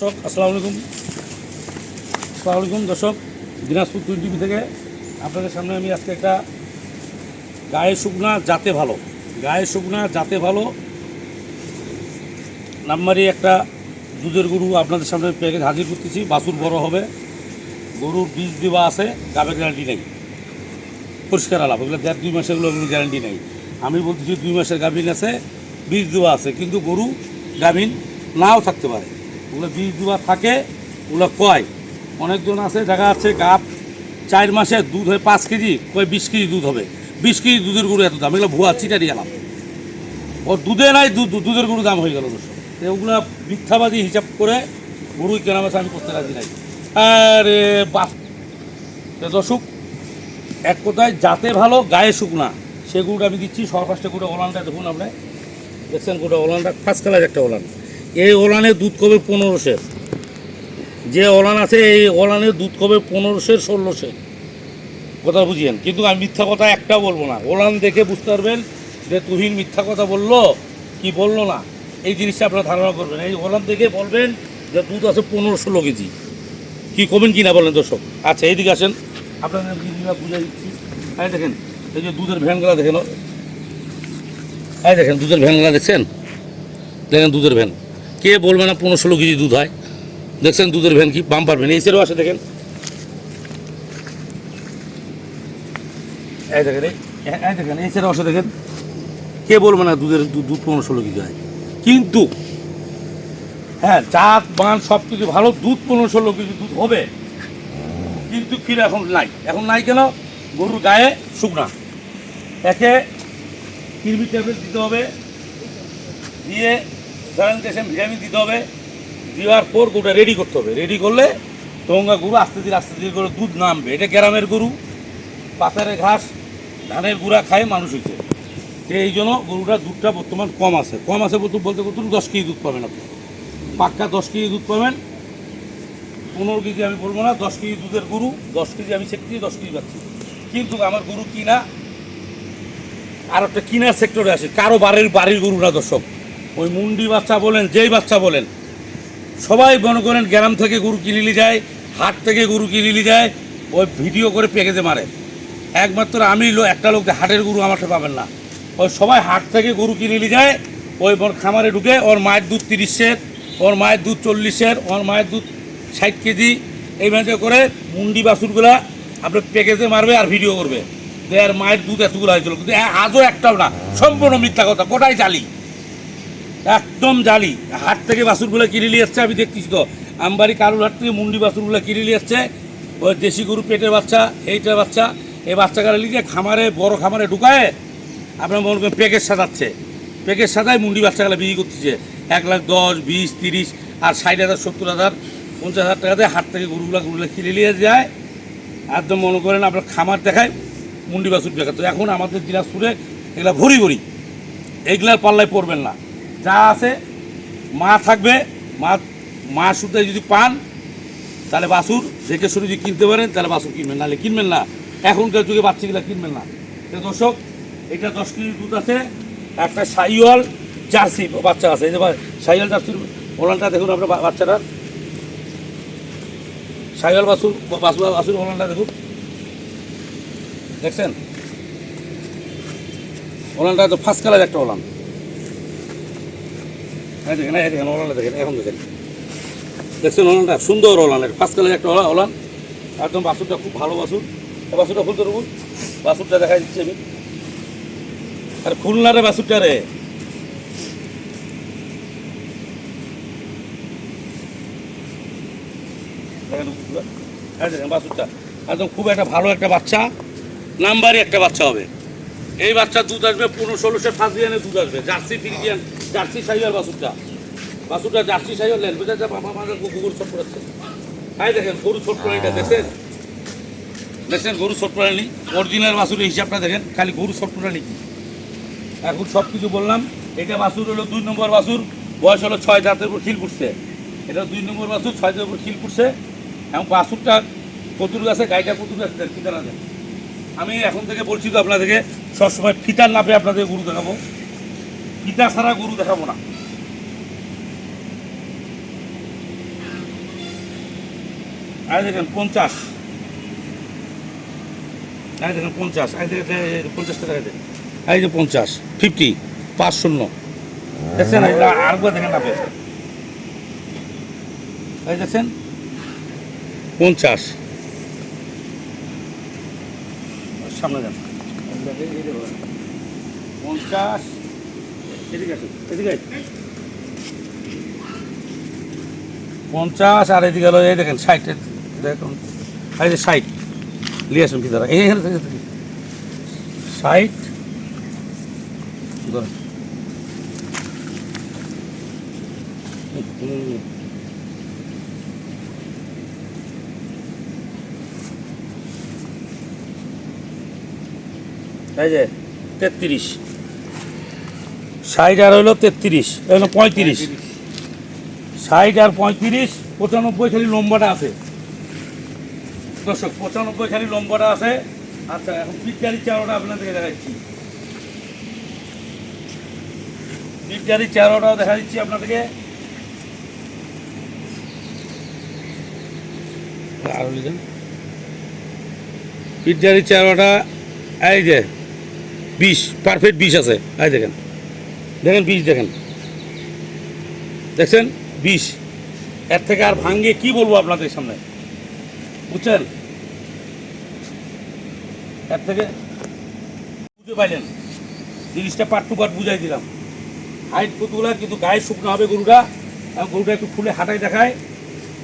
দর্শক, আসসালামু আলাইকুম। আসসালামু আলাইকুম, দর্শক। দিনাজপুর টুয়েন্টি টিভি থেকে আপনাদের সামনে আমি আজকে একটা গায়ে শুকনা, যাতে ভালো, গায়ে শুকনা, যাতে ভালো নাম্বারি একটা দুধের গরু আপনাদের সামনে প্যাকেজ হাজির করতেছি। বাছুর বড় হবে। গরুর বীজ দেওয়া আছে গাবের গ্যারান্টি নেই। পরিষ্কার আলাপ ওগুলো দেড় দুই মাসের ওগুলো গ্যারান্টি নেই। আমি বলতেছি দুই মাসের গাভিন আছে, বীজ দেওয়া আছে, কিন্তু গরু গাভিন নাও থাকতে পারে। ওগুলো বীজ দেওয়া থাকে, ওগুলো কয়? অনেকজন আছে, দেখা যাচ্ছে গাপ চার মাসে দুধ হয় পাঁচ কেজি, কয় বিশ কেজি দুধ হবে? বিশ কেজি দুধের গরু এত দাম, এগুলো ভুয়া চিটারি আলাম ওর দুধে নাই, দুধ দুধের গরু দাম হয়ে গেল ওগুলো মিথ্যাবাদী হিসাব করে গরু কেনাবেচা আমি করতে রাজি নাই। আরে তো দর্শক, এক কথায় যাতে ভালো, গায়ে শুকনা সে গরুটা আমি দিচ্ছি সরফাস্টে গরুটা ওলানটা দেখুন আপনি। দেখছেন গরুটা ওলানটা ফার্স্ট কালার একটা ওলান। এই ওলানের দুধ কবে পনেরো পনেরোশের যে ওলান আছে, এই ওলানের দুধ কবে পনেরোশের ষোলোশের কথা বুঝিয়েন। কিন্তু আমি মিথ্যা কথা একটাও বলব না। ওলান দেখে বুঝতে পারবেন যে তুহিন মিথ্যা কথা বলল, কি বলল না। এই জিনিসটা আপনারা ধারণা করবেন। এই ওলান দেখে বলবেন যে দুধ আছে পনেরো, ষোলো কেজি। কী কমেন কি না বলেন দর্শক। আচ্ছা এইদিকে আসেন। আপনাদের বুঝে দিচ্ছি। এই দেখেন, এই যে দুধের ভ্যানগুলো দেখেন। এই দেখেন, দুধের ভ্যানগুলো দেখছেন? দেখেন দুধের ভ্যান। কে বলবে না পনেরো ষোলো কেজি দুধ হয়? দেখছেন দুধের ভ্যান কি? Bumper van. এই সেরও দেখেন। এই দেখেন, এই এই সেরও আসে দেখেন। কে বলবে না দুধের দুধ পনেরো ষোলো কেজি হয়? কিন্তু হ্যাঁ জাত বান সব কিছু ভালো, দুধ পনেরো ষোলো কেজি দুধ হবে। কিন্তু ফিরে এখন নাই। এখন নাই কেন? গরুর গায়ে শুকনা। একে কিরমি ট্যাবলেট দিতে হবে। দিয়ে স্যানিটেশন ভিটামিন দিতে হবে। দেওয়ার পর গরুটা রেডি করতে হবে। রেডি করলে তোমরা গরু আস্তে ধীরে আস্তে ধীরে করে দুধ নামবে। এটা গ্রামের গরু। পাতারে ঘাস, ধানের গুঁড়া খায় মানুষ হয়েছে তো এই জন্য গরুটার দুধটা বর্তমান কম আছে। কম আছে বলতে কত দশ কেজি দুধ পাবেন আপনি। পাক্কা দশ কেজি দুধ পাবেন। পনেরো কেজি আমি বলব না, দশ কেজি দুধের গরু, দশ কেজি আমি সেক্টরি, দশ কেজি পাচ্ছি। কিন্তু আমার গরু কিনা আর একটা কিনার সেক্টরে আসে। কারও বাড়ির বাড়ির গরু না দর্শক। ওই মুন্ডি বাচ্চা বলেন, যেই বাচ্চা বলেন, সবাই মনে করেন গ্রাম থেকে গরু কিনে নিয়ে যায়, হাট থেকে গরু কিনে নিয়ে যায়, ওই ভিডিও করে প্যাকেজে মারে। একমাত্র আমি একটা লোক হাটের গরু আমারটা পাবেন না। ওই সবাই হাট থেকে গরু কিনে নিয়ে যায়, ওই ওর খামারে ঢুকে, ওর মায়ের দুধ তিরিশের, ওর মায়ের দুধ চল্লিশের, ওর মায়ের দুধ ষাট কেজি, এই এইভাবে করে মুন্ডি বাছুরগুলা আপনার প্যাকেজে মারবে আর ভিডিও করবে। আর মায়ের দুধ এতগুলো হয়েছিল। কিন্তু আজও একটাও না, সম্পূর্ণ মিথ্যা কথা কোটাই জালি। একদম জালি। হাট থেকে বাছুরগুলো কিনে নিয়ে যাচ্ছে আমি দেখতেছি তো। আমবাড়ি কারুর হাট থেকে মুন্ডি বাছুরগুলো কিনে নিয়ে যাচ্ছে ওই দেশি গরু, পেটের বাচ্চা, এইটার বাচ্চা। এই বাচ্চাগুলো লিখে খামারে, বড় খামারে ঢুকায়, আপনার মনে করেন প্যাকেজ সাজাচ্ছে। প্যাকেজ সাজায় মুন্ডি বাচ্চাগুলো বিক্রি করতেছে। এক লাখ দশ, বিশ, তিরিশ আর ষাট হাজার, সত্তর হাজার, পঞ্চাশ হাজার টাকা দিয়ে হাট থেকে গরুগুলো গরুগুলো কিনে নিয়ে যায়। একদম মনে করেন আপনার খামার দেখায় মুন্ডি বাছুর দেখাতো এখন আমাদের দিনাজপুরে এগুলা ভরি ভরি। এইগুলার পাল্লায় পড়বেন না। যা আছে, মা থাকবে, মা মা সুতায় যদি পান, তাহলে বাসুর দেখে শুনে যদি কিনতে পারেন, তাহলে বাসুর কিনবেন, নাহলে কিনবেন না। এখনকার যুগে বাচ্চাগুলা কিনবেন না। দর্শক, এটা দশ কেজি দুধ আছে, একটা সাইওয়াল জার্সি, বাচ্চা আছে। এই যে সাইওয়াল জার্সির ওলানটা দেখুন আপনার বাচ্চাটা সাইওয়াল বাসুর বাছুর বাছুর ওলানটা দেখুন। দেখছেন? ওলানটা তো ফার্স্ট কালার একটা ওলান। দেখেন এখন দেখছেন ওলানটা সুন্দর ওলান ফার্স্ট কালার একটা ওলা- ওলান একদম বাসুরটা খুব ভালো বাসুর এই বাছুরটা ফুলতে রুবুন বাছুরটা দেখাই দিচ্ছি আমি আর খুলনা রে বাছুরটা রে দেখেন বাছুরটা একদম খুব একটা ভালো একটা বাচ্চা নাম্বারই একটা বাচ্চা হবে এই বাচ্চা দুধ আসবে, পনেরো ষোলোশো ফাজিয়ানের দুধ আসবে। জার্সি ফিরিজিয়ান জার্সি সাইয়ার বাসুরটা বাসুরটা জার্সি সাইয়ার লেন বোঝা যায় বাবা আমাদের কুকুর ছোট করেছে তাই দেখেন, গরু ছোট প্রাণীটা দেখেন? দেখছেন গরু ছোট প্রাণী অরিজিনাল বাছুরের হিসাবটা দেখেন, খালি গরু ছোট প্রাণী কি এখন সব কিছু বললাম, এটা বাছুর হলো দুই নম্বর বাসুর বয়স হলো ছয় দাঁতের উপর খিল পড়ছে। এটা দুই নম্বর বাসুর ছয় দাঁতের উপর খিল পড়ছে। এবং বাছুরটা কতুর গাছে, গাইটা কতুর গাছে দেন ফিতা দেন আমি এখন থেকে বলছি তো আপনাদেরকে সবসময় ফিতার নাপে আপনাদের গরু দেখাবো। ফিতা ছাড়া গরু দেখাবো না। আই দেখেন, পঞ্চাশ। আই দেখেন, পঞ্চাশ। আই দেখেন পঞ্চাশ টাকা দেখেন। এই যে পঞ্চাশ ফিফটি পাঁচ শূন্য। দেখছেন? আরেকবার দেখেন আপনি এই দেখছেন? পঞ্চাশ। সামনে যান। পঞ্চাশ এদিকে এদিকে। পঞ্চাশ আর এদিকে এই দেখেন, ষাট দেখুন, এই যে ষাট নিয়ে আসুন ভিতরে এই এখানে থেকে থেকে। ষাট ধরেন। হুম। এই যে তেত্রিশ। ষাট আর হলো তেত্রিশ হলো পঁয়ত্রিশ। ষাট আর পঁয়ত্রিশ পঁচানব্বই খালি লম্বাটা আছে। দর্শক পঁচানব্বই খালি লম্বাটা আছে। আচ্ছা এখন পিটকারির চারোটা আপনাদেরকে দেখাচ্ছি। পিটকারির চারোটাও দেখা দিচ্ছি আপনাদেরকে। আরও পিটকারির চারোটা এই যে বিশ পারফেক্ট বিষ আছে। এই দেখেন দেখেন বিষ দেখেন। দেখছেন? বিষ এর থেকে আর ভাঙ্গে কি বলব আপনাদের সামনে? বুঝছেন? এর থেকে বুঝতে পাইলেন জিনিসটা পাট টু পাট বুঝাই দিলাম। হাইট কতগুলা, কিন্তু গায়ে শুকনো হবে গরুটা। গরুটা একটু খুলে হাঁটাই দেখায়।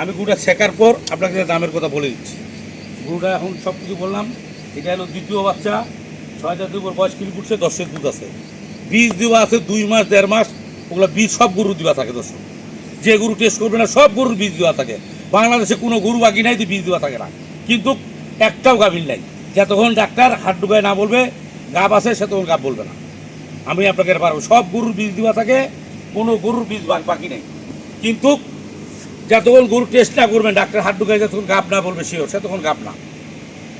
আমি গরুটা শেখার পর আপনাকে দামের কথা বলে দিচ্ছি। গরুটা এখন সব কিছু বললাম। এটা হলো দ্বিতীয় বাচ্চা। ছয় হাজার দুপুর বয়স কিলো ফুটছে দশের দুধ আছে। বীজ দেওয়া আছে দুই মাস, দেড় মাস, ওগুলো বীজ সব গরুর দেওয়া থাকে দর্শক। যে গরু টেস্ট করবে না, সব গরুর বীজ দেওয়া থাকে। বাংলাদেশে কোনো গরু বাকি নাই যে বীজ দেওয়া থাকে না। কিন্তু একটাও গাভীর নাই। যতক্ষণ ডাক্তার হাত ডুবায় না বলবে, গাব আছে সে তখন গাব বলবে না। আমি আপনাকে পারব, সব গরুর বীজ দেওয়া থাকে, কোনো গরুর বীজ বাকি নেই। কিন্তু যতক্ষণ গরু টেস্ট না করবেন ডাক্তার হাত ঢুকায় যতক্ষণ গাব না বলবে শিওর সে তখন গাব না।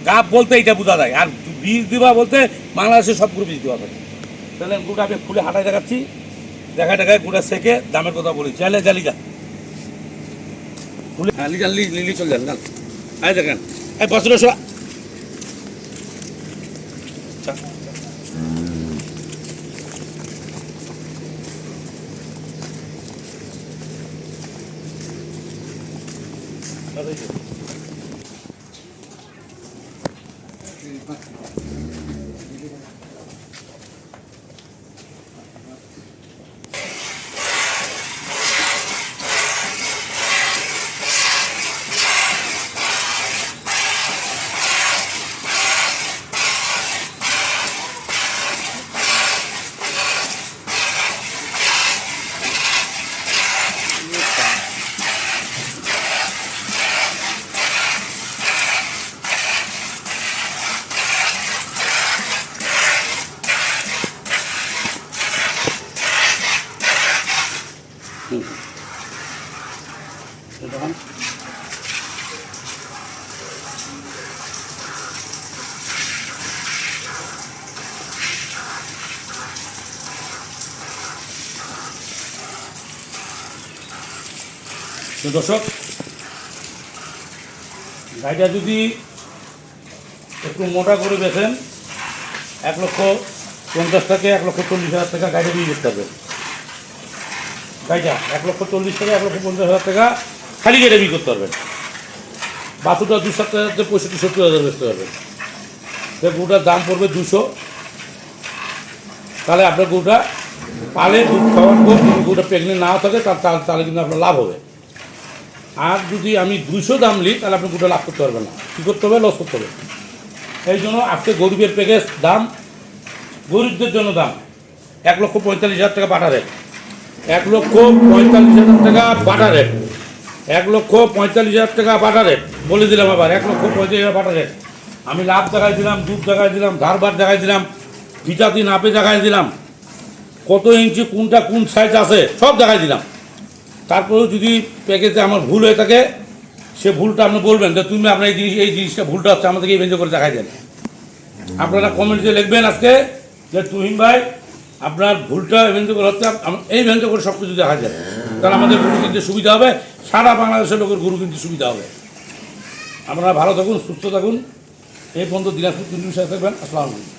গাব বলতে এটা বোঝা যায়। আর বীজ দেওয়া বলতে বাংলাদেশে সব গরু বীজ দেওয়া থাকে তাহলে গুটা আমি খুলে হাঁটায় দেখাচ্ছি। দেখা দেখায় গুটা সেকে দামের কথা বলি। চাইলে যা। লিজা খুলে হ্যাঁ লিজা লি লিলি চলে যান যান। দেখেন। এই বছর বছর দেখেন তো দর্শক, গাড়িটা যদি একটু মোটা করে বেছেন এক লক্ষ পঞ্চাশ থেকে এক লক্ষ চল্লিশ হাজার টাকা গাড়ি দিয়ে যেতে হবে। গাড়িটা এক লক্ষ চল্লিশ থেকে এক লক্ষ পঞ্চাশ হাজার টাকা খালি গাড়ি বিক্রি করতে পারবেন। বাসুটা দু সপ্তাহ হাজার পঁয়ষট্টি, সত্তর হাজার বেচতে পারবেন সে গরুটার দাম পড়বে দুশো। তাহলে আপনার গরুটা পালে দুধ খাওয়ার পর গরুটা প্রেগনেন্ট না থাকে তাহলে কিন্তু আপনার লাভ হবে। আর যদি আমি দুশো দাম নিই, তাহলে আপনি গোটা লাভ করতে পারবেন না। কী করতে হবে? লস করতে হবে। এই জন্য আজকে গরিবের প্যাকেজ দাম, গরিবদের জন্য দাম। এক লক্ষ পঁয়তাল্লিশ হাজার টাকা বাটা রেট এক লক্ষ পঁয়তাল্লিশ হাজার টাকা বাটা রেট এক লক্ষ পঁয়তাল্লিশ হাজার টাকা বাটা রেট বলে দিলাম আবার, এক লক্ষ পঁয়তাল্লিশ হাজার বাটা রেট আমি লাভ দেখাই দিলাম, দুধ দেখাই দিলাম ধারবার দেখাই দিলাম ভিটাতি নাপে দেখাই দিলাম, কত ইঞ্চি, কোনটা কোন সাইজ আছে, সব দেখাই দিলাম। তারপরেও যদি প্যাকেজে আমার ভুল হয়ে থাকে, সে ভুলটা আপনি বলবেন যে তুমি আপনার এই জিনিস, এই জিনিসটা ভুলটা হচ্ছে, আমাদেরকে এই করে দেখাই দেন। আপনারা কমেন্টে লিখবেন আজকে যে তুহিন ভাই, আপনার ভুলটা ভেঞ্জে করে হচ্ছে এই ভেঞ্জে করে সব কিছু দেখা যায়। তাহলে আমাদের গুরু কিনতে সুবিধা হবে, সারা বাংলাদেশের লোকের গুরু কিনতে সুবিধা হবে। আপনারা ভালো থাকুন, সুস্থ থাকুন। এই পর্যন্ত দিনাজপুর তিন সাথে থাকবেন। আসসালামু আলাইকুম।